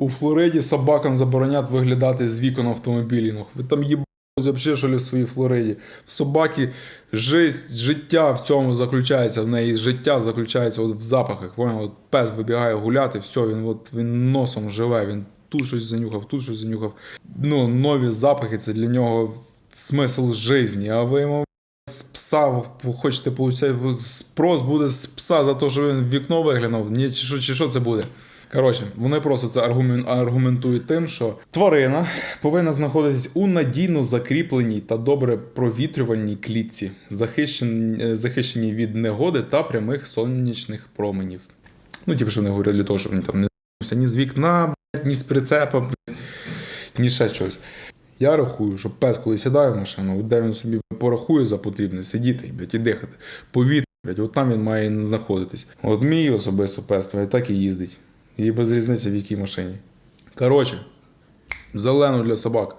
У Флориді собакам заборонять виглядати з вікон автомобілів. Ви там їбали взагалі, в своїй Флориді. В собаки жизнь, життя в цьому заключається. В неї життя заключається от в запахах. Понял? От пес вибігає гуляти, все, він, от, він носом живе, він тут щось занюхав, тут щось занюхав. Ну, нові запахи це для нього смисл житті. А ви йому з пса хочете получати спрос буде з пса за те, що він в вікно виглянув. Ні, чи що, чи що це буде? Коротше, вони просто це аргумен- аргументують тим, що тварина повинна знаходитись у надійно закріпленій та добре провітрювальній клітці, е, захищеній від негоди та прямих сонячних променів. Ну, типу, що вони говорять для того, щоб він там не ні з вікна, ні з прицепа, ні ще щось. Я рахую, що пес, коли сідає в машину, де він собі порахує за потрібне, сидіти блядь, і дихати. Повітря, блядь, от там він має знаходитись. От мій особисто пес, так і їздить. І без різниці в якій машині. Коротше, зелену для собак.